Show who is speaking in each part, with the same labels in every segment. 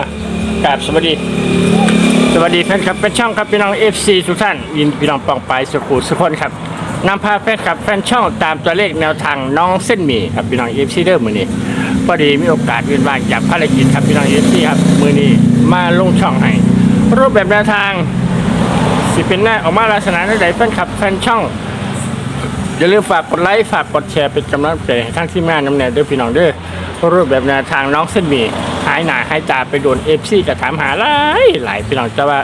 Speaker 1: อะกราบสวัสดี สวัสดีแฟนคลับเป็นช่องครับพี่น้อง FC ทุกท่านยินพี่น้องปองไปสุขุสุขคนครับนำพาแฟนคลับแฟนช่องตามตัวเลขแนวทางน้องเส้นหมี่ครับพี่น้อง FC เดิมมือนี้พอดีมีโอกาสเวียนว่างจากภารกิจครับพี่น้อง FC ครับมือนี้มาลงช่องให้รูปแบบแนวทางสิเป็นหน้าออกมาลักษณะใดแฟนคลับแฟนช่อง อย่าลืมฝากกดไลค์ฝากกดแชร์เป็นกำลังใจให้ทั้งที่งานน้ำแนวด้วยพี่น้องเด้อรูปแบบแนวทางน้องเส้นหมี่หายหนาหายตาไปโดนเอฟซีกระถามหาหลายหลายพี่น้องแต่ว่า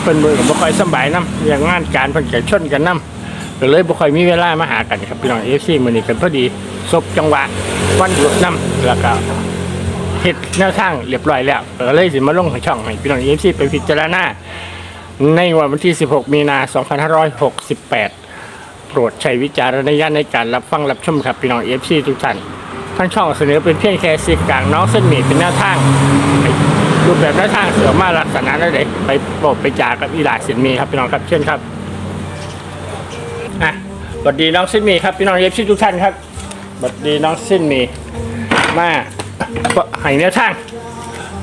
Speaker 1: เพิ่นมือกับบ่ค่อยสบายน้ำอย่างงานการเพิ่นแก่ชนกันน้ำก็เลยบ่ค่อยมีเวลามาหากันครับพี่น้องเอฟซีมื้อนี้กันพอดีซบจังหวะวันหยุดน้ำแล้วก็เฮ็ดแนวทางเรียบร้อยแล้วก็เลยสิมาลงให้ช่องให้พี่น้องเอฟซีไปพิจารณาในวันที่ 16 มีนา 2568 โปรดใช้วิจารณญาณในการรับฟังรับชมครับพี่น้องเอฟซีทุกท่านทั้งช่องเสนอเป็นเพียงแค่สื่อกลางน้องเส้นหมี่เป็นแนวทางรูปแบบแนวทางเสือมาลักษณะนั้นเลยไปบอกไปจากกับอีหลาเส้นหมี่ครับพี่น้องครับเช่นครับอะสวัสดีน้องเส้นหมี่ครับพี่น้องเอฟซีทุกท่านครับสวัสดีน้องเส้นหมี่มาให้แนวทาง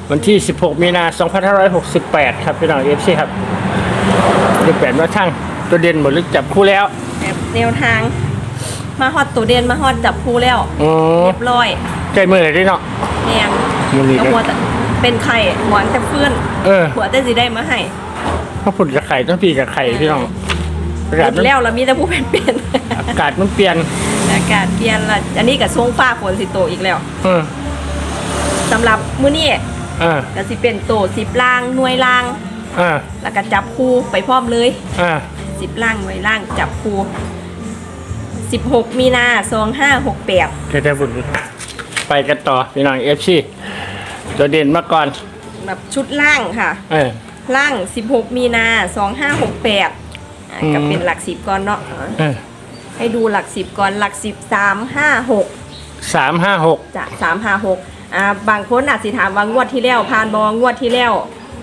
Speaker 1: วันที่ 16 มีนา 2568 ครับพี่น้องเอฟซีครับรูปแบบแนวทางตัวเด่นหมดหรือจับคู่แล้ว
Speaker 2: แบบแนวทาง มาฮอดตัวเด่นมาฮอดจับผู้แล้ว
Speaker 1: อ๋อ
Speaker 2: เรียบร้อย
Speaker 1: ใกล้มือเลยดิเนาะ
Speaker 2: แนง
Speaker 1: มื้อนี้
Speaker 2: ก็หัวแต่เป็นไข่หวานแต่เพื่อน
Speaker 1: เออ
Speaker 2: หัวแต่สิได้มาให้
Speaker 1: พระผุดกับไข่ต้องปีกับไข่พี่น้องอากาศมัน
Speaker 2: แล้วแล้วมีแต่ผู้เป็นเป็น
Speaker 1: อากาศมันเปลี่ยน
Speaker 2: อากาศเปลี่ยนละอันนี้กับช่วงฟ้าฝนสิโตอีกแล้ว
Speaker 1: เออ
Speaker 2: สำหรับมื้อนี้
Speaker 1: เออ
Speaker 2: ก็สิเป็นโตสิบล่างหน่วยล่าง
Speaker 1: เออ
Speaker 2: แล้วก็จับคู่ไปพร้อมเลย
Speaker 1: เออ
Speaker 2: สิบล่างหน่วยล่างจับคู่สิบหกมีนาสองห้าหกแปด
Speaker 1: เดี๋ยวๆบุญไปกันต่อพี่น้องเอฟซีตัวเด่นมาก่อน
Speaker 2: แบบชุดล่างค่ะ
Speaker 1: เออ
Speaker 2: ล่าง16มีนา2568อะ
Speaker 1: อืม
Speaker 2: ก็เป็นหลักสิบก่อนเนาะ
Speaker 1: เออ
Speaker 2: ให้ดูหลักสิบก่อนหลักสิบสามห้าหก
Speaker 1: สามห้าหก
Speaker 2: จะสามห้าหกอ่าบางคนอาจสิถามว่างวดที่แล้วผ่านบองวดที่แล้ว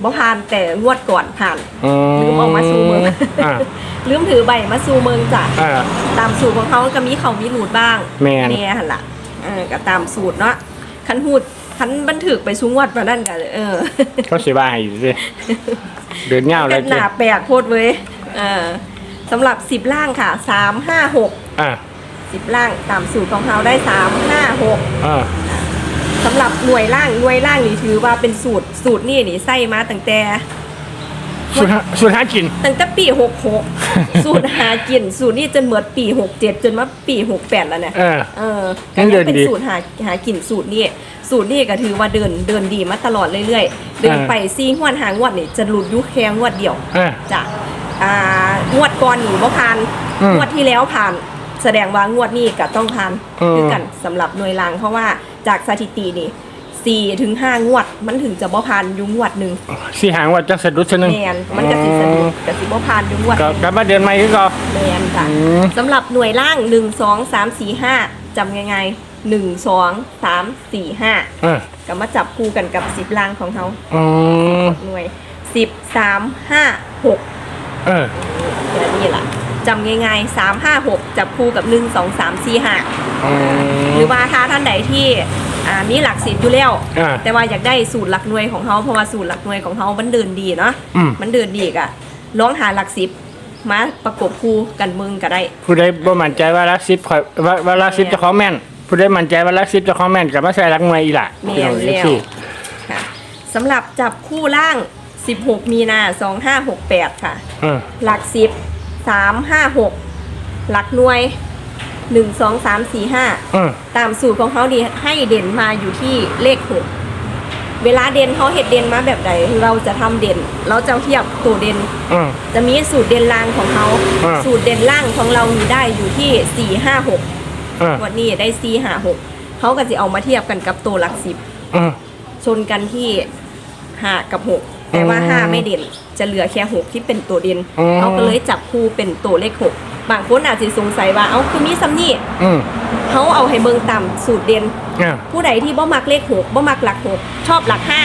Speaker 2: บ่ผ่านแต่งวดก่อนผ่าน
Speaker 1: อืม
Speaker 2: ลืมเออกมาสู่เมือง
Speaker 1: อ่า
Speaker 2: ลืมถือใบมาสู่เมืองจ้ะ
Speaker 1: อ่า
Speaker 2: ตามสูตรของเขาก็มีเขามีหลูดบ้าง
Speaker 1: แม่น
Speaker 2: เนี่ยหันละเออก็ตามสูตรเนาะคันหูดคันบันทึกไปสูงวัดมานั่นกันเออ
Speaker 1: เขาเสียบ้าให้อยู่สิเดินเงาเล
Speaker 2: เป็
Speaker 1: ย
Speaker 2: นหนาแปลกโคตรเว้ยเออสำหรับสิบล่างค่ะสามห้าหก
Speaker 1: อ่า
Speaker 2: สิบล่างตามสูตรของเขาได้สามห้าหก
Speaker 1: อ่า
Speaker 2: สำหรับหน่วยล่างหน่วยล่างนี่ถือว่าเป็นสูตรสูตรนี่นี่ใส่มาตั้งแต่
Speaker 1: สุดหาสุดหากิน
Speaker 2: ตั้งแต่ปีหกหก สูตรหากิน สูตรนี่จนเหมือนปีหกเจ็ดจนมาปีหกแปดแล้วเนี่ย
Speaker 1: เออ
Speaker 2: เออ
Speaker 1: ยั
Speaker 2: ก็
Speaker 1: งเดิ
Speaker 2: ยัง
Speaker 1: น
Speaker 2: เป็น
Speaker 1: ดี
Speaker 2: สูตรหาหากินสูตรนี่สูตรนี่ก็ถือว่าเดินเดินดีมาตลอดเรื่อยๆเดิน
Speaker 1: อ่า
Speaker 2: ไปซีงวดหางวดนี่จะหลุดยุคแค่งวดเดียว
Speaker 1: อ่า
Speaker 2: จะอ่างวดก่อนหนีว่าผ่าน
Speaker 1: อืม
Speaker 2: งวดที่แล้วผ่าน แสดงว่างวดนี้ก็ต้องผ่าน
Speaker 1: อืม
Speaker 2: คือกันสำหรับหน่วยรางเพราะว่าจากสถิตินี่สี่ถึงห้างวด มันถึงจะบ่ผ่านอยุงวดหนึ่ง
Speaker 1: สี่หางว่าจังสะดุดซะหนึง
Speaker 2: แมนมันก็สิสะดุดก็สิบ่ผ่านอยุงวดห
Speaker 1: ก็
Speaker 2: นึ่ง
Speaker 1: กลับมาเดือนใหม่ก็
Speaker 2: แมนจ้ะ
Speaker 1: อืม
Speaker 2: สำหรับหน่วยล่างหนึ่งสองสามสี่ห้าจำยังไงหนึ่งสองสามสี่ห้า
Speaker 1: เออ
Speaker 2: ก็มาจับคู่กันกับสิบล่างของเขา
Speaker 1: อืม
Speaker 2: หน่วยสิบสามห้าหก
Speaker 1: เออ
Speaker 2: เดี๋ยวนี่แหละ จำง่ายๆสามห้าหกจับคู่กับหนึ่งสองสามสี่ห้า
Speaker 1: อืม
Speaker 2: หรือว่าถ้าท่านใดที่อ่ามีหลักสิบอยู่แล้ว
Speaker 1: อ่า
Speaker 2: แต่ว่าอยากได้สูตรหลักหน่วยของเขาเพราะว่าสูตรหลักหน่วยของเขามันเดินดีเนาะ
Speaker 1: อืม
Speaker 2: มันเดินดีกะลองหาหลักสิบมาประกบคู่กันมึงก็ได้
Speaker 1: ผู้ใดบ่มั่นใจว่ารักซิปข่อยว่าว่ารักซิปเจะของแม่น ผู้ใดมั่นใจว่ารักซิปเจะของแม่นก็มาใส่รักมวยอีหล่ะ
Speaker 2: แม่น
Speaker 1: พี่น้อง
Speaker 2: แล้ว
Speaker 1: สิ
Speaker 2: ค่ะสำหรับจับคู่ล่าง 16 มีนา 2568 ค่ะ
Speaker 1: เออ
Speaker 2: หลัก 10 356หลักหน่วย1 2 3 4
Speaker 1: เออ
Speaker 2: 5ตามสูตรของเขาดีให้เด่นมาอยู่ที่เลข6เวลาเด่นเขาเห็ดเด่นมาแบบใดเราจะทำเด่น เราจะเทียบตัวเด่น
Speaker 1: เออ
Speaker 2: จะมีสูตรเด่นล่างของเขา
Speaker 1: อ่า
Speaker 2: สูตรเด่นล่างของเรามีได้อยู่ที่4 5 6
Speaker 1: เออ
Speaker 2: วันนี้ได้4 5 6เขาก็จะเอามาเทียบกันกับตัวหลัก10
Speaker 1: เออ
Speaker 2: ชนกันที่ห้ากับหก แต่ว่า
Speaker 1: อืม
Speaker 2: ห้าไม่เด่น จะเหลือแค่หกที่เป็นตัวเด่น
Speaker 1: อืม
Speaker 2: เขาก็เลยจับคู่เป็นตัวเลขหกบางคนอาจจะสงสัยว่าเอาคือมีซัมนี่
Speaker 1: อืม
Speaker 2: เขาเอาให้เบิงต่ำสูตรเด่น
Speaker 1: เออ
Speaker 2: ผู้ใดที่บ่มักเลขหกบ่มักหลักหกชอบหลักห้า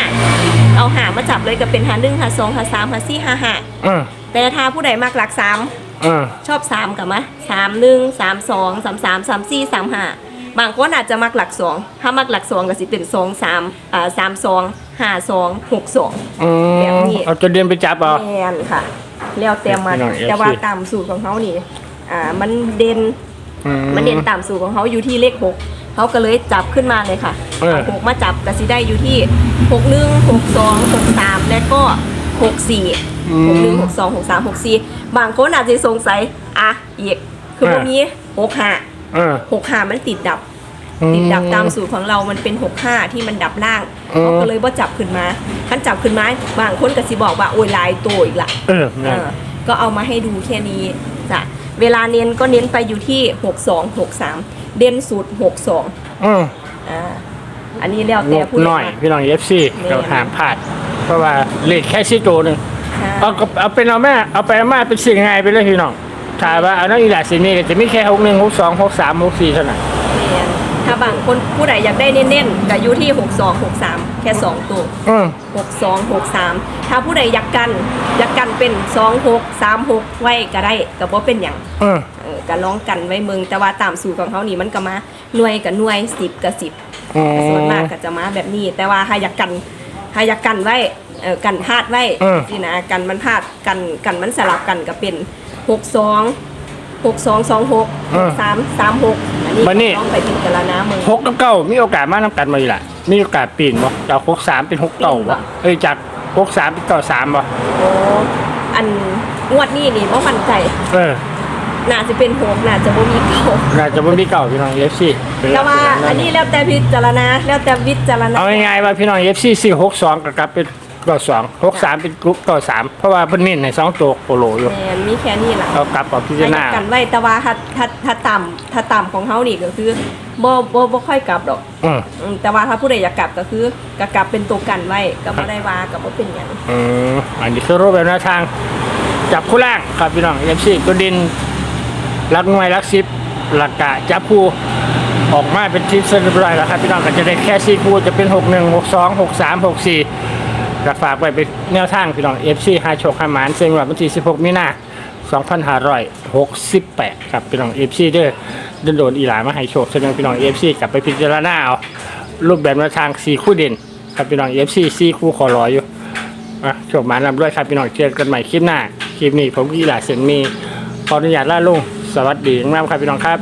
Speaker 2: เอาหามาจับเลยก็เป็นหาหนึ่งหาสองหาสามหาสี่หาห้า
Speaker 1: เออ
Speaker 2: แต่ถ้าผู้ใดมักหลักสาม
Speaker 1: เออ
Speaker 2: ชอบสามกับมะสามหนึ่งสามสองสามสามสามสี่สามห้า บางคนอาจจะมักหลักสองถ้ามักหลักสองก็สิเป็นสองสามอ่าสามสองห้าสองหกสอง
Speaker 1: อื
Speaker 2: แบบ
Speaker 1: ม
Speaker 2: นี้
Speaker 1: เอาตัวเด่นไปจับเอา
Speaker 2: แมนค่ะ แล้วแต่มัน
Speaker 1: พี่น้อง FC
Speaker 2: แต่ว่าตามสูตรของเขานี่อ่ามันเด่น
Speaker 1: อื
Speaker 2: มันเด่นตามสูตรของเขาอยู่ที่เลขหกเขาก็เลยจับขึ้นมาเลยค่ะ
Speaker 1: เออ
Speaker 2: หกมาจับก็สิได้อยู่ที่หกหนึ่งหกสองหกสามและก็หกสี่หกหนึ่งหกสองหกสามหกสี่บางคนอาจจะสงสัยอะอีกคือพวกนี้หกห้า
Speaker 1: เออ
Speaker 2: หกห้ามันติดดับ
Speaker 1: อืม
Speaker 2: ติดดับตามสูตรของเรามันเป็นหกห้าที่มันดับล่าง
Speaker 1: อืม
Speaker 2: เขาก็เลยว่าจับขึ้นมาขั้นจับขึ้นมาบางคนก็สิบอกว่าโอ้ยหลายตัวอีกละ
Speaker 1: เออ
Speaker 2: เอ
Speaker 1: นั่น
Speaker 2: อก็เอามาให้ดูแค่นี้จ้ะเวลาเน้นก็เน้นไปอยู่ที่หกสองหกสามเด่นสุดหกสอง
Speaker 1: อืม
Speaker 2: อ่าอันนี้แล้ว
Speaker 1: ง
Speaker 2: แต่
Speaker 1: บ
Speaker 2: ผู้
Speaker 1: น้อย
Speaker 2: ใด
Speaker 1: พี่น้องเอฟซี
Speaker 2: แม่น
Speaker 1: เราหามพลาดเพราะว่าเลขแค่ซี่โตวหนึ่ง
Speaker 2: ค่ะ
Speaker 1: เอาก็เอาเป็นเอาแม่เอาไปเอามาเป็นสิ่งง่ายไปเลยพี่น้องถ้าว่าเอาน้องอีหลาสิมีก็จะมีแค่หกหนึ่งหกสองหกสามหกสี่เท่านั้น
Speaker 2: แม่นถ้า บางคนผู้ใดอยากได้เน้นๆก็อยู่ที่หกสองหกสามแค่สองตัว
Speaker 1: อืม
Speaker 2: หกสองหกสามถ้าผู้ใดอยากกันอยากกันเป็นสองหกสามหกไว้ก็ได้ก็บ่เป็นอย่าง
Speaker 1: อืม
Speaker 2: เออก็ร้องกันไว้เมืองแต่ว่าตามสูตรของเขานี่มันก็มาหน่วยกับหน่วยสิบกับสิบ
Speaker 1: อืม
Speaker 2: ส่วนมากก็จะมาแบบนี้ แต่ว่าถ้าอยากกันถ้าอยากกันไว้เออกันพลาดไว้
Speaker 1: เออ
Speaker 2: นี่นะกันมันพลาดกันกันมันสลับกันก็เป็นหกสองหกสองสองหกหกสามสามหกอันนี้
Speaker 1: บัดนี้
Speaker 2: ต้องไปพิจารณาเมือง
Speaker 1: หกกับเก้ามีโอกาสมานำกันมาอีหละมีโอกาสปีนบ่จากหกสามเป็นหกเก้า
Speaker 2: ปีนบ่
Speaker 1: บ่เอ้ยจากหกสามเป็นเก้าสามบ่
Speaker 2: โอ้อันงวดนี้นี่ว่ามั่นใจ
Speaker 1: เออ
Speaker 2: น่าจะเป็นหกน่าจะบ่มีเก่า
Speaker 1: น่าจะบ่มีเก้าพี่น้องเอฟซี
Speaker 2: แต่ว่าอันนี้แล้วแต่พิจารณาแล้วแต่วิจารณา
Speaker 1: เอาง่ายๆว่าพี่น้องเอฟซีสี่หกสองกับกลับเป็น เก้าสองหกสามเป็นกรุ๊ปเก้าสามเพราะว่าเพิ่นเน้นในสองตัวโปโลอยู่
Speaker 2: แมนมีแค่นี้แหละ
Speaker 1: เอากลับกับพิจาร
Speaker 2: ให้
Speaker 1: ณา
Speaker 2: กันไว้แต่ว่าถ้าถ้าถ้าต่ำถ้าต่ำของเขานี่ก็คือบ่บ่บ่ค่อยกลับดอก
Speaker 1: อืม
Speaker 2: อืมแต่ว่าถ้าผู้ใดอยากกลับก็คือก็กลับเป็นตัวกันไว้ก็บ่ได้ว่าก็บ่เป็นหยัง
Speaker 1: อืมอันนี้คือรูปแบบแนวทาง จับคู่ล่างครับพี่น้องเอฟซีตัวดินรักหน่วยรักสิบหลักกะจับคู่ออกมาเป็นทีมเสร็จเรียบร้อยแล้วครับพี่น้องก็จะได้แค่สี่คู่จะเป็นหกหนึ่งหกสองหกสามหกสี่ ก็ฝากไว้เป็นแนวทางพี่น้องเอฟซีห้าโชคห้าหมานเซ็งวันที่สิบหกมีนาสองพันห้าร้อยหกสิบแปดครับพี่น้องเอฟซีเด้อโดนโดนอีหลามาให้โชคแสดงพี่น้องเอฟซีกลับไปพิจารณาเอารูปแบบแนวทางสี่คู่เด่นครับพี่น้องเอฟซีสี่คู่ขอรออยู่อะจบหมานำด้วยครับพี่น้องเจอกันใหม่คลิปหน้าคลิปนี้ผมกีฬาเซนมีขออนุญาตล่าลุงสวัสดีงามครับพี่น้องครับ